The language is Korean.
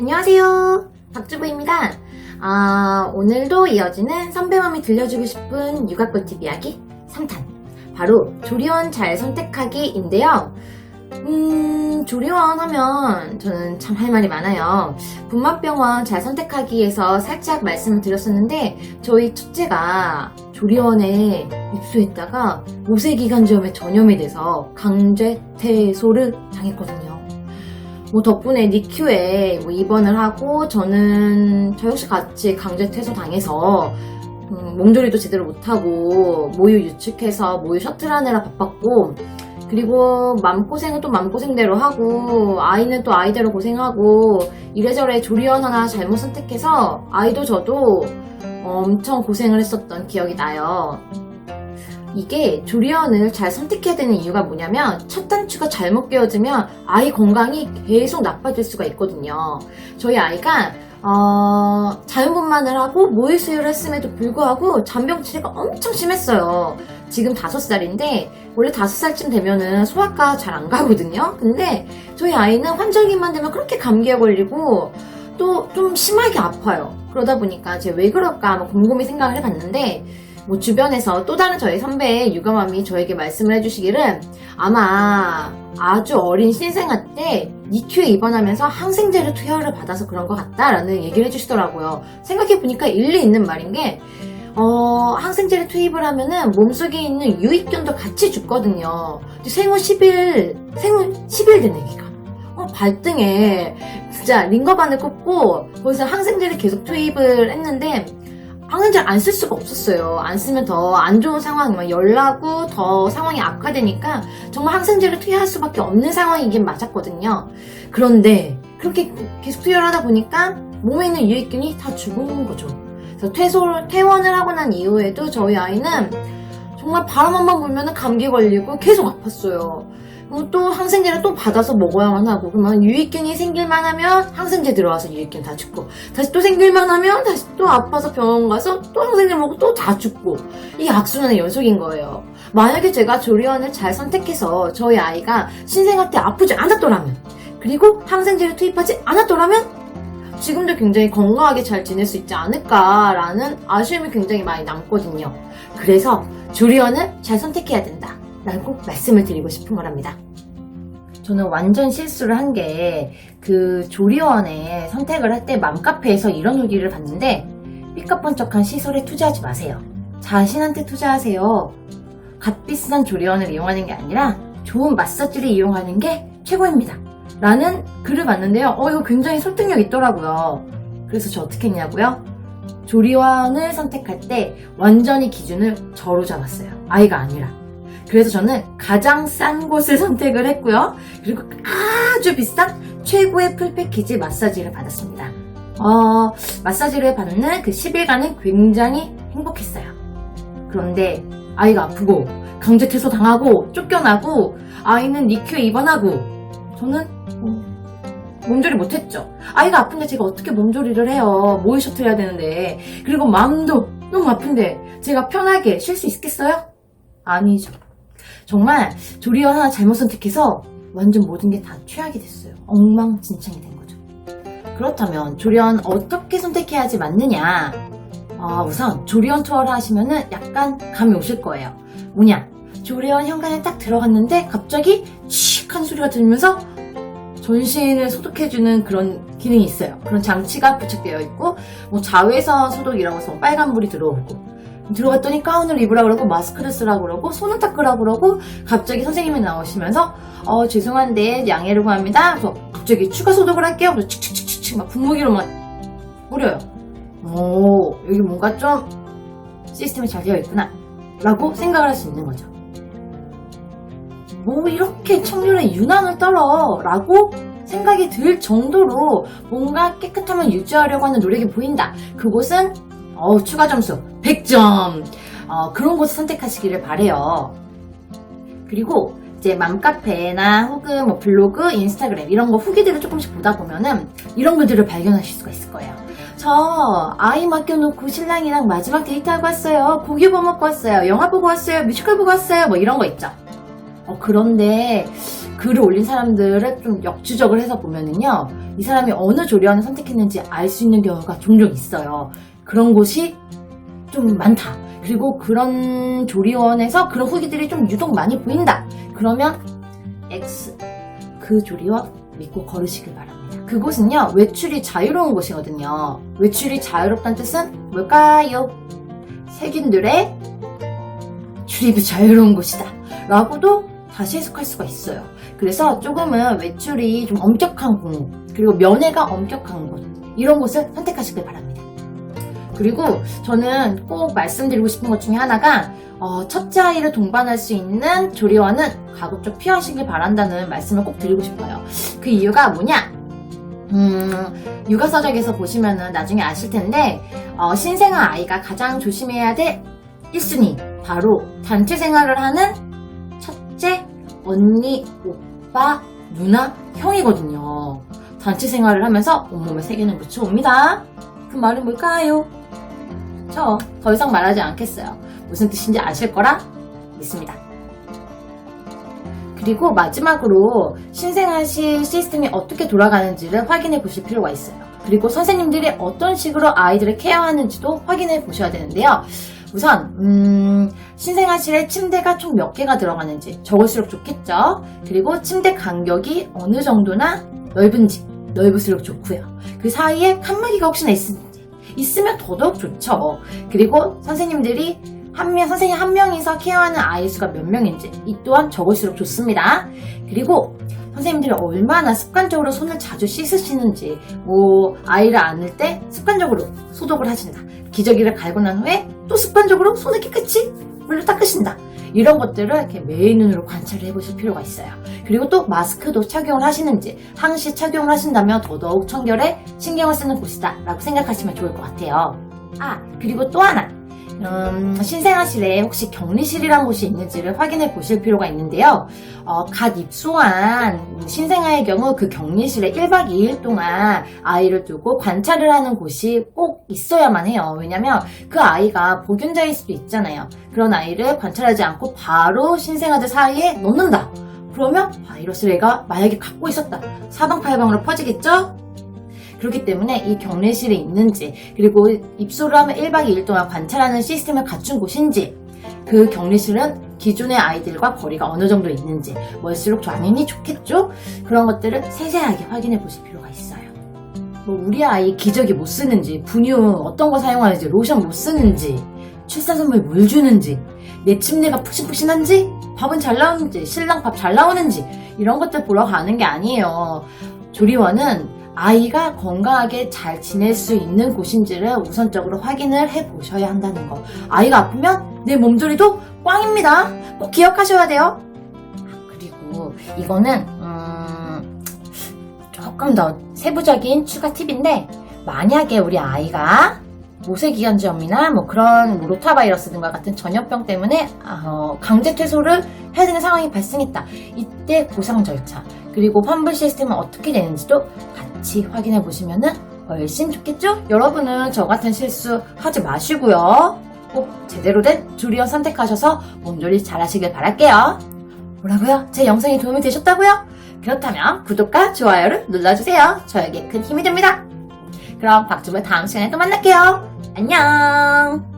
안녕하세요. 박주부입니다. 아, 오늘도 이어지는 선배맘이 들려주고 싶은 육아 꿀팁 이야기 3탄. 바로 조리원 잘 선택하기인데요. 음, 조리원 하면 저는 참 할 말이 많아요. 분만병원 잘 선택하기에서 살짝 말씀을 드렸었는데 저희 첫째가 조리원에 입소했다가 모세기관지염에 전염이 돼서 강제 퇴소를 당했거든요. 뭐 덕분에 니큐에 뭐 입원을 하고 저는 저 역시 같이 강제 퇴소 당해서 음, 몸조리도 제대로 못하고 모유 유축해서 모유 셔틀하느라 바빴고 그리고 맘고생은 또 맘고생대로 하고 아이는 또 아이대로 고생하고 이래저래 조리원 하나 잘못 선택해서 아이도 저도 엄청 고생을 했었던 기억이 나요. 이게 조리원을 잘 선택해야 되는 이유가 뭐냐면 첫 단추가 잘못 깨어지면 아이 건강이 계속 나빠질 수가 있거든요. 저희 아이가 어, 자연분만을 하고 모유 수유를 했음에도 불구하고 잔병 치레가 엄청 심했어요. 지금 다섯 살인데 원래 다섯 살쯤 되면은 소아과 잘 안 가거든요. 근데 저희 아이는 환절기만 되면 그렇게 감기에 걸리고 또 좀 심하게 아파요. 그러다 보니까 제가 왜 그럴까 한번 곰곰이 생각을 해봤는데 뭐 주변에서 또 다른 저희 선배의 육아맘이 저에게 말씀을 해주시기를 아마 아주 어린 신생아 때 니큐에 입원하면서 항생제를 투여를 받아서 그런 것 같다라는 얘기를 해주시더라고요. 생각해보니까 일리 있는 말인 게 어, 항생제를 투입을 하면은 몸속에 있는 유익균도 같이 죽거든요. 생후 10일, 생후 10일 된 애기가. 어, 발등에 진짜 링거반을 꽂고 거기서 항생제를 계속 투입을 했는데 항생제를 안 쓸 수가 없었어요. 안 쓰면 더 안 좋은 상황이 막 열나고 더 상황이 악화되니까 정말 항생제를 투여할 수밖에 없는 상황이긴 맞았거든요. 그런데 그렇게 계속 투여를 하다 보니까 몸에 있는 유익균이 다 죽은 거죠. 그래서 퇴소를, 퇴원을 하고 난 이후에도 저희 아이는 정말 바람 한 번 불면 감기 걸리고 계속 아팠어요. 또 항생제를 또 받아서 먹어야만 하고 그러면 유익균이 생길만 하면 항생제 들어와서 유익균 다 죽고 다시 또 생길만 하면 다시 또 아파서 병원 가서 또 항생제 먹고 또 다 죽고 이 악순환의 연속인 거예요. 만약에 제가 조리원을 잘 선택해서 저희 아이가 신생아 때 아프지 않았더라면 그리고 항생제를 투입하지 않았더라면 지금도 굉장히 건강하게 잘 지낼 수 있지 않을까라는 아쉬움이 굉장히 많이 남거든요. 그래서 조리원을 잘 선택해야 된다. 라고 말씀을 드리고 싶은 거랍니다. 저는 완전 실수를 한 게 그 조리원에 선택을 할 때 맘카페에서 이런 후기를 봤는데 삐까뻔쩍한 시설에 투자하지 마세요. 자신한테 투자하세요. 값비싼 조리원을 이용하는 게 아니라 좋은 마사지를 이용하는 게 최고입니다. 라는 글을 봤는데요. 어, 이거 굉장히 설득력 있더라고요. 그래서 저 어떻게 했냐고요? 조리원을 선택할 때 완전히 기준을 저로 잡았어요. 아이가 아니라. 그래서 저는 가장 싼 곳을 선택을 했고요. 그리고 아주 비싼 최고의 풀패키지 마사지를 받았습니다. 어, 마사지를 받는 그 10일간은 굉장히 행복했어요. 그런데 아이가 아프고 강제 퇴소 당하고 쫓겨나고 아이는 니큐에 입원하고 저는 어, 몸조리 못했죠. 아이가 아픈데 제가 어떻게 몸조리를 해요. 모유 셔틀 해야 되는데. 그리고 마음도 너무 아픈데 제가 편하게 쉴 수 있겠어요? 아니죠. 정말 조리원 하나 잘못 선택해서 완전 모든 게 다 최악이 됐어요. 엉망진창이 된 거죠. 그렇다면 조리원 어떻게 선택해야지 맞느냐? 아, 우선 조리원 투어를 하시면은 약간 감이 오실 거예요. 뭐냐? 조리원 현관에 딱 들어갔는데 갑자기 칙 하는 소리가 들리면서 전신을 소독해주는 그런 기능이 있어요. 그런 장치가 부착되어 있고, 뭐 자외선 소독이라고 해서 빨간불이 들어오고, 들어갔더니 가운을 입으라 그러고, 마스크를 쓰라 그러고, 손을 닦으라 그러고, 갑자기 선생님이 나오시면서, 어, 죄송한데, 양해를 구합니다. 그래서 갑자기 추가 소독을 할게요. 그래서 칙칙칙칙 막 분무기로 막 뿌려요. 오, 여기 뭔가 좀 시스템이 잘 되어 있구나. 라고 생각을 할 수 있는 거죠. 뭐 이렇게 청결에 유난을 떨어 라고 생각이 들 정도로 뭔가 깨끗함을 유지하려고 하는 노력이 보인다. 그곳은 어, 추가 점수 100점 어, 그런 곳을 선택하시기를 바래요. 그리고 이제 맘카페나 혹은 뭐 블로그, 인스타그램 이런 거 후기들을 조금씩 보다 보면은 이런 글들을 발견하실 수가 있을 거예요. 저 아이 맡겨놓고 신랑이랑 마지막 데이트하고 왔어요. 고기 구워 먹고 왔어요. 영화 보고 왔어요. 뮤지컬 보고 왔어요. 뭐 이런 거 있죠. 어, 그런데 글을 올린 사람들을 좀 역추적을 해서 보면은요, 이 사람이 어느 조리원을 선택했는지 알 수 있는 경우가 종종 있어요. 그런 곳이 좀 많다. 그리고 그런 조리원에서 그런 후기들이 좀 유독 많이 보인다. 그러면 X 그 조리원 믿고 걸으시길 바랍니다. 그곳은요 외출이 자유로운 곳이거든요. 외출이 자유롭다는 뜻은 뭘까요? 세균들의 출입이 자유로운 곳이다. 라고도 다시 해석할 수가 있어요. 그래서 조금은 외출이 좀 엄격한 곳, 그리고 면회가 엄격한 곳, 이런 곳을 선택하시길 바랍니다. 그리고 저는 꼭 말씀드리고 싶은 것 중에 하나가 어, 첫째 아이를 동반할 수 있는 조리원은 가급적 피하시길 바란다는 말씀을 꼭 드리고 싶어요. 그 이유가 뭐냐? 음, 육아서적에서 보시면은 나중에 아실 텐데, 어, 신생아 아이가 가장 조심해야 될 1순위, 바로 단체 생활을 하는 첫째, 언니, 오빠, 누나, 형이거든요. 단체 생활을 하면서 온몸에 세균을 묻혀옵니다. 그 말은 뭘까요? 저 더 이상 말하지 않겠어요. 무슨 뜻인지 아실 거라 믿습니다. 그리고 마지막으로 신생아실 시스템이 어떻게 돌아가는지를 확인해 보실 필요가 있어요. 그리고 선생님들이 어떤 식으로 아이들을 케어하는지도 확인해 보셔야 되는데요. 우선 음, 신생아실에 침대가 총 몇 개가 들어가는지 적을수록 좋겠죠. 그리고 침대 간격이 어느 정도나 넓은지 넓을수록 좋고요. 그 사이에 칸막이가 혹시나 있는지 있으면 더더욱 좋죠. 그리고 선생님들이 한 명, 선생님 한 명이서 케어하는 아이 수가 몇 명인지 이 또한 적을수록 좋습니다. 그리고 선생님들이 얼마나 습관적으로 손을 자주 씻으시는지, 뭐, 아이를 안을 때 습관적으로 소독을 하신다. 기저귀를 갈고 난 후에 또 습관적으로 손을 깨끗이 물로 닦으신다. 이런 것들을 이렇게 매일 눈으로 관찰을 해보실 필요가 있어요. 그리고 또 마스크도 착용을 하시는지, 항시 착용을 하신다면 더더욱 청결에 신경을 쓰는 곳이다. 라고 생각하시면 좋을 것 같아요. 아, 그리고 또 하나. 음, 신생아실에 혹시 격리실이라는 곳이 있는지를 확인해 보실 필요가 있는데요. 어, 갓 입소한 신생아의 경우 그 격리실에 1박 2일 동안 아이를 두고 관찰을 하는 곳이 꼭 있어야만 해요. 왜냐면 그 아이가 보균자일 수도 있잖아요. 그런 아이를 관찰하지 않고 바로 신생아들 사이에 넣는다. 그러면 바이러스를 애가 만약에 갖고 있었다. 사방팔방으로 퍼지겠죠? 그렇기 때문에 이 격리실에 있는지 그리고 입소를 하면 1박 2일 동안 관찰하는 시스템을 갖춘 곳인지 그 격리실은 기존의 아이들과 거리가 어느 정도 있는지 멀수록 당연히 좋겠죠? 그런 것들을 세세하게 확인해 보실 필요가 있어요. 뭐 우리 아이 기저귀 못 쓰는지 분유 어떤 거 사용하는지 로션 못 쓰는지 출산 선물 물 주는지 내 침대가 푹신푹신한지 밥은 잘 나오는지 신랑 밥 잘 나오는지 이런 것들 보러 가는 게 아니에요. 조리원은 아이가 건강하게 잘 지낼 수 있는 곳인지를 우선적으로 확인을 해 보셔야 한다는 거. 아이가 아프면 내 몸조리도 꽝입니다. 꼭 기억하셔야 돼요. 아, 그리고 이거는 음, 조금 더 세부적인 추가 팁인데 만약에 우리 아이가 모세기관지염이나 뭐 그런 뭐 로타바이러스 등과 같은 전염병 때문에 어, 강제 퇴소를 해야 되는 상황이 발생했다. 이때 보상 절차 그리고 환불 시스템은 어떻게 되는지도 같이 확인해 보시면은 훨씬 좋겠죠? 여러분은 저 같은 실수 하지 마시고요. 꼭 제대로 된 조리원 선택하셔서 몸조리 잘 하시길 바랄게요. 뭐라고요? 제 영상이 도움이 되셨다고요? 그렇다면 구독과 좋아요를 눌러주세요. 저에게 큰 힘이 됩니다. 그럼 박주부 다음 시간에 또 만날게요. 안녕!